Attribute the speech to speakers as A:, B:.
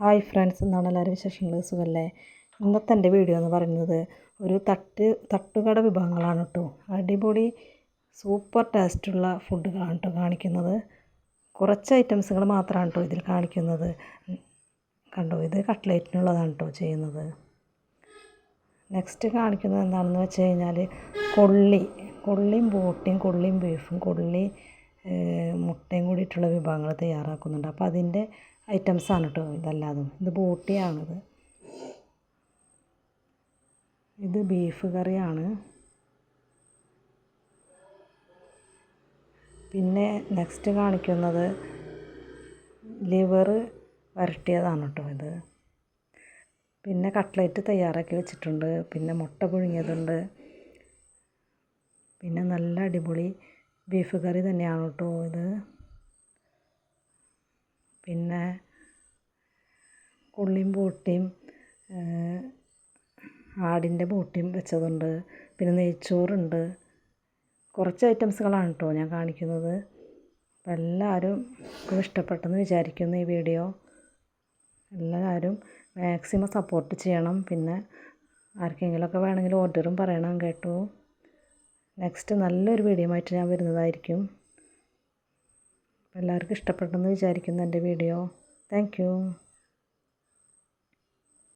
A: Hi friends എന്നാണ് എല്ലാവരും വിശേഷങ്ങൾ? സുഖമല്ലേ? ഇന്നത്തെ എന്റെ വീഡിയോ എന്ന് പറയുന്നത് ഒരു തട്ട് തട്ടുകട വിഭവങ്ങളാണ് കേട്ടോ. അടിപൊളി സൂപ്പർ ടേസ്റ്റുള്ള ഫുഡുകളാണ് കേട്ടോ കാണിക്കുന്നത്. കുറച്ച് ഐറ്റംസുകൾ മാത്രമാണ് കേട്ടോ ഇതിൽ കാണിക്കുന്നത്. കണ്ടോ ഇത് കട്ട്ലേറ്റിനുള്ളതാണ് കേട്ടോ ചെയ്യുന്നത്. നെക്സ്റ്റ് കാണിക്കുന്നത് എന്താണെന്ന് വെച്ച് കഴിഞ്ഞാൽ കൊള്ളി കൊള്ളിയും ബോട്ടിയും കൊള്ളിയും ബീഫും കൊള്ളി മുട്ടയും കൂടിയിട്ടുള്ള വിഭവങ്ങൾ തയ്യാറാക്കുന്നുണ്ട്. അപ്പോൾ അതിന്റെ ഐറ്റംസാണ് കേട്ടോ ഇതല്ലാതും. ഇത് ബോട്ടിയാണിത്. ഇത് ബീഫ് കറിയാണ്. പിന്നെ നെക്സ്റ്റ് കാണിക്കുന്നത് ലിവർ വരട്ടിയതാണ് കേട്ടോ ഇത്. പിന്നെ കട്ട്ലേറ്റ് തയ്യാറാക്കി വെച്ചിട്ടുണ്ട്. പിന്നെ മുട്ട പുഴുങ്ങിയതുണ്ട്. പിന്നെ നല്ല അടിപൊളി ബീഫ് കറി തന്നെയാണ് കേട്ടോ ഇത്. പിന്നെ ഉള്ളിയും ബോട്ടിയും ആടിന്റെ ബോട്ടിയും വെച്ചതുണ്ട്. പിന്നെ നെയ്ച്ചോറുണ്ട്. കുറച്ച് ഐറ്റംസുകളാണ് കേട്ടോ ഞാൻ കാണിക്കുന്നത്. അപ്പോൾ എല്ലാവരും ഇഷ്ടപ്പെട്ടെന്ന് വിചാരിക്കുന്നു ഈ വീഡിയോ. എല്ലാവരും മാക്സിമം സപ്പോർട്ട് ചെയ്യണം. പിന്നെ ആർക്കെങ്കിലുമൊക്കെ വേണമെങ്കിൽ ഓർഡറും പറയണം കേട്ടോ. നെക്സ്റ്റ് നല്ലൊരു വീഡിയോ ആയിട്ട് ഞാൻ വരുന്നതായിരിക്കും. എല്ലാവർക്കും ഇഷ്ടപ്പെട്ടെന്ന് വിചാരിക്കുന്നു എന്റെ വീഡിയോ താങ്ക്